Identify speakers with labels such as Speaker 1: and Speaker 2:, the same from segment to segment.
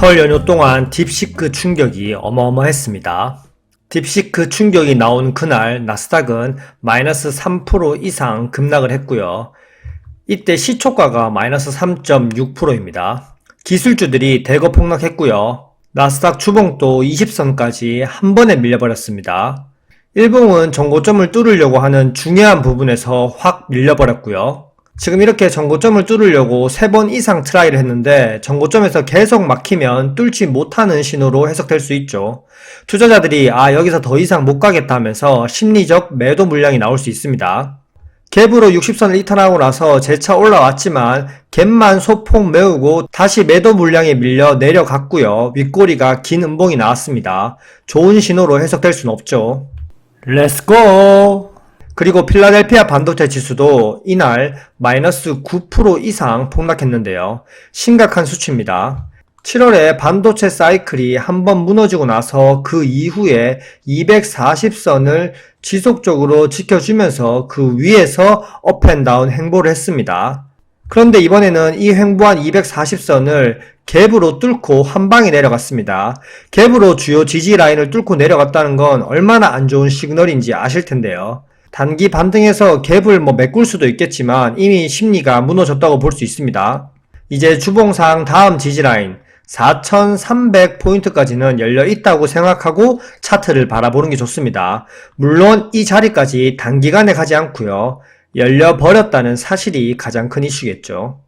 Speaker 1: 설 연휴 동안 딥시크 충격이 어마어마했습니다. 딥시크 충격이 나온 그날 나스닥은 마이너스 3% 이상 급락을 했고요. 이때 시초가가 마이너스 3.6%입니다. 기술주들이 대거 폭락했고요. 나스닥 주봉도 20선까지 한 번에 밀려버렸습니다. 일봉은 정고점을 뚫으려고 하는 중요한 부분에서 확 밀려버렸고요. 지금 이렇게 정고점을 뚫으려고 3번 이상 트라이를 했는데 정고점에서 계속 막히면 뚫지 못하는 신호로 해석될 수 있죠. 투자자들이 아 여기서 더 이상 못 가겠다 하면서 심리적 매도 물량이 나올 수 있습니다. 갭으로 60선을 이탈하고 나서 재차 올라왔지만 갭만 소폭 메우고 다시 매도 물량에 밀려 내려갔고요. 윗꼬리가 긴 음봉이 나왔습니다. 좋은 신호로 해석될 수는 없죠. 렛츠고! 그리고 필라델피아 반도체 지수도 이날 마이너스 9% 이상 폭락했는데요. 심각한 수치입니다. 7월에 반도체 사이클이 한번 무너지고 나서 그 이후에 240선을 지속적으로 지켜주면서 그 위에서 업앤다운 행보를 했습니다. 그런데 이번에는 이 횡보한 240선을 갭으로 뚫고 한 방에 내려갔습니다. 갭으로 주요 지지 라인을 뚫고 내려갔다는 건 얼마나 안 좋은 시그널인지 아실 텐데요. 단기 반등에서 갭을 뭐 메꿀 수도 있겠지만 이미 심리가 무너졌다고 볼 수 있습니다. 이제 주봉상 다음 지지라인 4,300포인트까지는 열려 있다고 생각하고 차트를 바라보는 게 좋습니다. 물론 이 자리까지 단기간에 가지 않고요. 열려 버렸다는 사실이 가장 큰 이슈겠죠.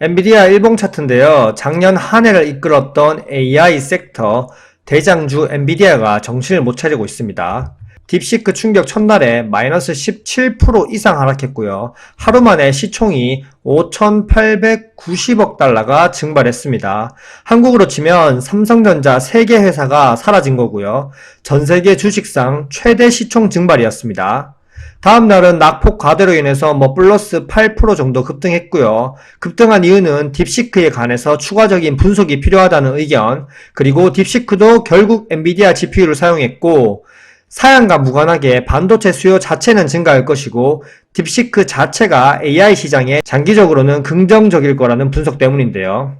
Speaker 1: 엔비디아 일봉 차트인데요. 작년 한 해를 이끌었던 AI 섹터 대장주 엔비디아가 정신을 못 차리고 있습니다. 딥시크 충격 첫날에 마이너스 17% 이상 하락했고요. 하루 만에 시총이 5,890억 달러가 증발했습니다. 한국으로 치면 삼성전자 3개 회사가 사라진 거고요. 전 세계 주식상 최대 시총 증발이었습니다. 다음 날은 낙폭 과대로 인해서 뭐 플러스 8% 정도 급등했고요. 급등한 이유는 딥시크에 관해서 추가적인 분석이 필요하다는 의견, 그리고 딥시크도 결국 엔비디아 GPU를 사용했고, 사양과 무관하게 반도체 수요 자체는 증가할 것이고 딥시크 자체가 AI 시장에 장기적으로는 긍정적일 거라는 분석 때문인데요.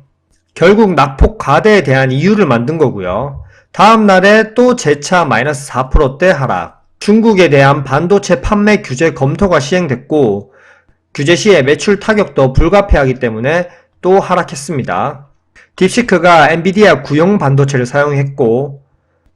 Speaker 1: 결국 낙폭 과대에 대한 이유를 만든 거고요. 다음 날에 또 재차 마이너스 4%대 하락. 중국에 대한 반도체 판매 규제 검토가 시행됐고 규제 시에 매출 타격도 불가피하기 때문에 또 하락했습니다. 딥시크가 엔비디아 구형 반도체를 사용했고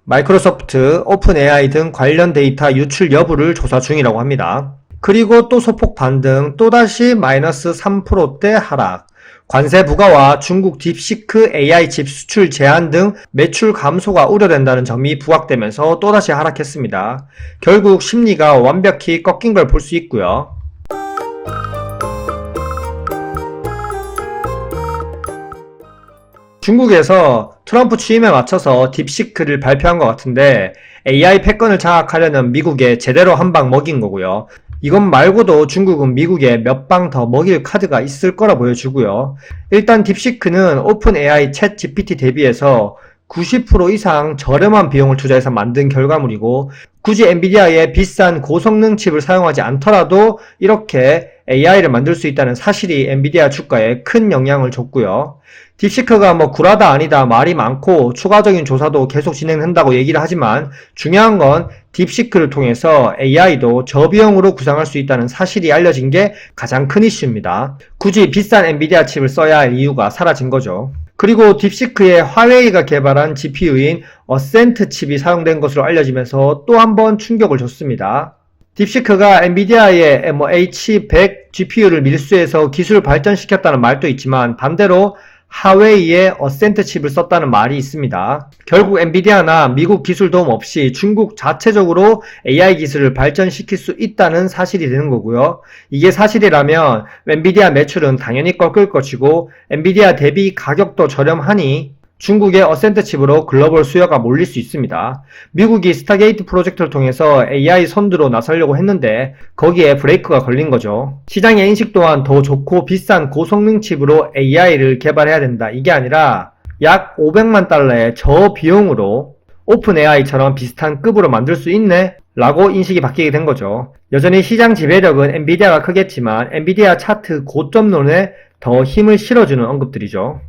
Speaker 1: 마이크로소프트, 오픈 AI 등 관련 데이터 유출 여부를 조사 중이라고 합니다. 그리고 또 소폭 반등, 또다시 마이너스 3%대 하락. 관세 부과와 중국 딥시크 AI 칩 수출 제한 등 매출 감소가 우려된다는 점이 부각되면서 또다시 하락했습니다. 결국 심리가 완벽히 꺾인 걸 볼 수 있고요. 중국에서 트럼프 취임에 맞춰서 딥시크를 발표한 것 같은데 AI 패권을 장악하려는 미국에 제대로 한 방 먹인 거고요. 이것 말고도 중국은 미국에 몇 방 더 먹일 카드가 있을 거라 보여주고요. 일단 딥시크는 오픈 AI 챗 GPT 대비해서 90% 이상 저렴한 비용을 투자해서 만든 결과물이고 굳이 엔비디아의 비싼 고성능 칩을 사용하지 않더라도 이렇게 AI를 만들 수 있다는 사실이 엔비디아 주가에 큰 영향을 줬고요. 딥시크가 뭐 구라다 아니다 말이 많고 추가적인 조사도 계속 진행한다고 얘기를 하지만 중요한 건 딥시크를 통해서 AI도 저비용으로 구상할 수 있다는 사실이 알려진 게 가장 큰 이슈입니다. 굳이 비싼 엔비디아 칩을 써야 할 이유가 사라진 거죠. 그리고 딥시크에 화웨이가 개발한 GPU인 어센트 칩이 사용된 것으로 알려지면서 또 한 번 충격을 줬습니다. 딥시크가 엔비디아의 뭐 H100 GPU를 밀수해서 기술을 발전시켰다는 말도 있지만 반대로 하웨이의 어센트 칩을 썼다는 말이 있습니다. 결국 엔비디아나 미국 기술 도움 없이 중국 자체적으로 AI 기술을 발전시킬 수 있다는 사실이 되는 거고요. 이게 사실이라면 엔비디아 매출은 당연히 꺾을 것이고 엔비디아 대비 가격도 저렴하니 중국의 어센트 칩으로 글로벌 수요가 몰릴 수 있습니다. 미국이 스타게이트 프로젝트를 통해서 AI 선두로 나서려고 했는데 거기에 브레이크가 걸린 거죠. 시장의 인식 또한 더 좋고 비싼 고성능 칩으로 AI를 개발해야 된다. 이게 아니라 약 500만 달러의 저비용으로 오픈 AI처럼 비슷한 급으로 만들 수 있네? 라고 인식이 바뀌게 된 거죠. 여전히 시장 지배력은 엔비디아가 크겠지만 엔비디아 차트 고점론에 더 힘을 실어주는 언급들이죠.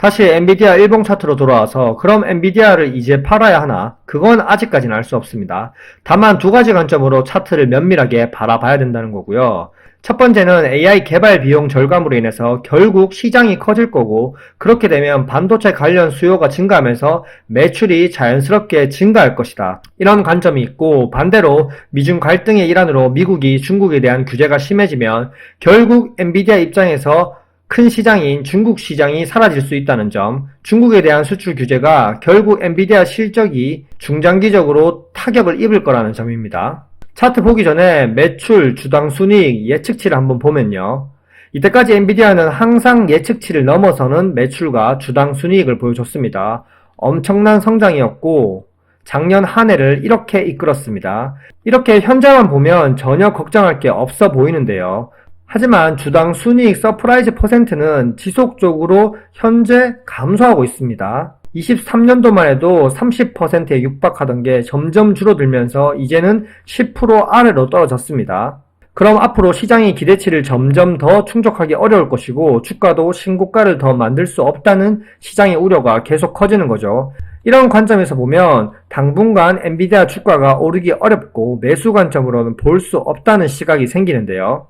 Speaker 1: 다시 엔비디아 일봉 차트로 돌아와서 그럼 엔비디아를 이제 팔아야 하나? 그건 아직까지는 알 수 없습니다. 다만 두 가지 관점으로 차트를 면밀하게 바라봐야 된다는 거고요. 첫 번째는 AI 개발 비용 절감으로 인해서 결국 시장이 커질 거고 그렇게 되면 반도체 관련 수요가 증가하면서 매출이 자연스럽게 증가할 것이다. 이런 관점이 있고 반대로 미중 갈등의 일환으로 미국이 중국에 대한 규제가 심해지면 결국 엔비디아 입장에서 큰 시장인 중국 시장이 사라질 수 있다는 점, 중국에 대한 수출 규제가 결국 엔비디아 실적이 중장기적으로 타격을 입을 거라는 점입니다. 차트 보기 전에 매출, 주당 순이익, 예측치를 한번 보면요. 이때까지 엔비디아는 항상 예측치를 넘어서는 매출과 주당 순이익을 보여줬습니다. 엄청난 성장이었고 작년 한 해를 이렇게 이끌었습니다. 이렇게 현재만 보면 전혀 걱정할 게 없어 보이는데요. 하지만 주당 순이익 서프라이즈 퍼센트는 지속적으로 현재 감소하고 있습니다. 23년도만 해도 30%에 육박하던 게 점점 줄어들면서 이제는 10% 아래로 떨어졌습니다. 그럼 앞으로 시장의 기대치를 점점 더 충족하기 어려울 것이고 주가도 신고가를 더 만들 수 없다는 시장의 우려가 계속 커지는 거죠. 이런 관점에서 보면 당분간 엔비디아 주가가 오르기 어렵고 매수 관점으로는 볼 수 없다는 시각이 생기는데요.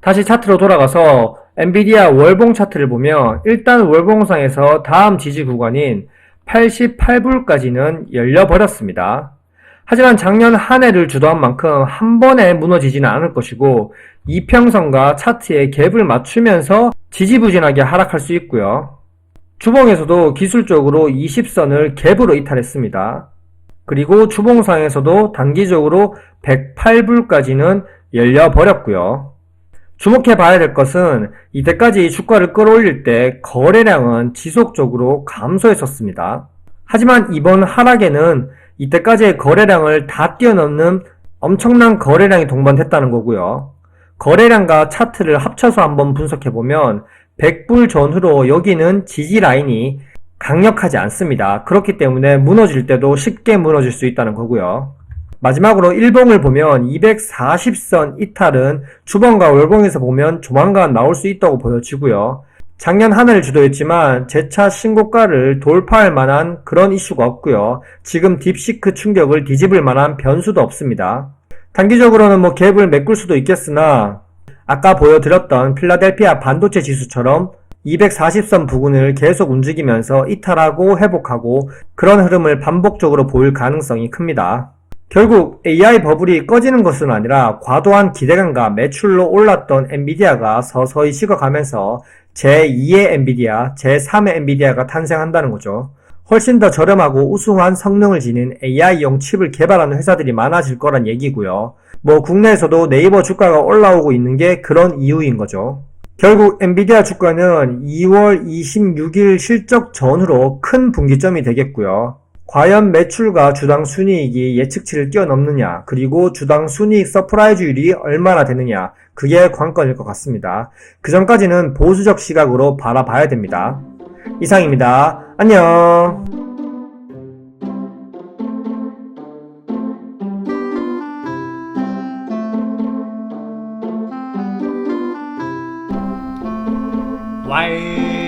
Speaker 1: 다시 차트로 돌아가서 엔비디아 월봉 차트를 보면 일단 월봉상에서 다음 지지 구간인 88불까지는 열려버렸습니다. 하지만 작년 한 해를 주도한 만큼 한 번에 무너지지는 않을 것이고 이평선과 차트의 갭을 맞추면서 지지부진하게 하락할 수 있고요. 주봉에서도 기술적으로 20선을 갭으로 이탈했습니다. 그리고 주봉상에서도 단기적으로 108불까지는 열려버렸고요. 주목해 봐야 될 것은 이때까지 주가를 끌어올릴 때 거래량은 지속적으로 감소했었습니다. 하지만 이번 하락에는 이때까지의 거래량을 다 뛰어넘는 엄청난 거래량이 동반됐다는 거고요. 거래량과 차트를 합쳐서 한번 분석해 보면 100불 전후로 여기는 지지 라인이 강력하지 않습니다. 그렇기 때문에 무너질 때도 쉽게 무너질 수 있다는 거고요. 마지막으로 일봉을 보면 240선 이탈은 주봉과 월봉에서 보면 조만간 나올 수 있다고 보여지고요. 작년 한 해를 주도했지만 재차 신고가를 돌파할 만한 그런 이슈가 없고요. 지금 딥시크 충격을 뒤집을 만한 변수도 없습니다. 단기적으로는 뭐 갭을 메꿀 수도 있겠으나 아까 보여드렸던 필라델피아 반도체 지수처럼 240선 부근을 계속 움직이면서 이탈하고 회복하고 그런 흐름을 반복적으로 보일 가능성이 큽니다. 결국 AI 버블이 꺼지는 것은 아니라 과도한 기대감과 매출로 올랐던 엔비디아가 서서히 식어가면서 제2의 엔비디아, 제3의 엔비디아가 탄생한다는 거죠. 훨씬 더 저렴하고 우수한 성능을 지닌 AI용 칩을 개발하는 회사들이 많아질 거란 얘기고요. 뭐 국내에서도 네이버 주가가 올라오고 있는 게 그런 이유인 거죠. 결국 엔비디아 주가는 2월 26일 실적 전후로 큰 분기점이 되겠고요. 과연 매출과 주당 순이익이 예측치를 뛰어넘느냐, 그리고 주당 순이익 서프라이즈율이 얼마나 되느냐, 그게 관건일 것 같습니다. 그 전까지는 보수적 시각으로 바라봐야 됩니다. 이상입니다. 안녕!
Speaker 2: 와이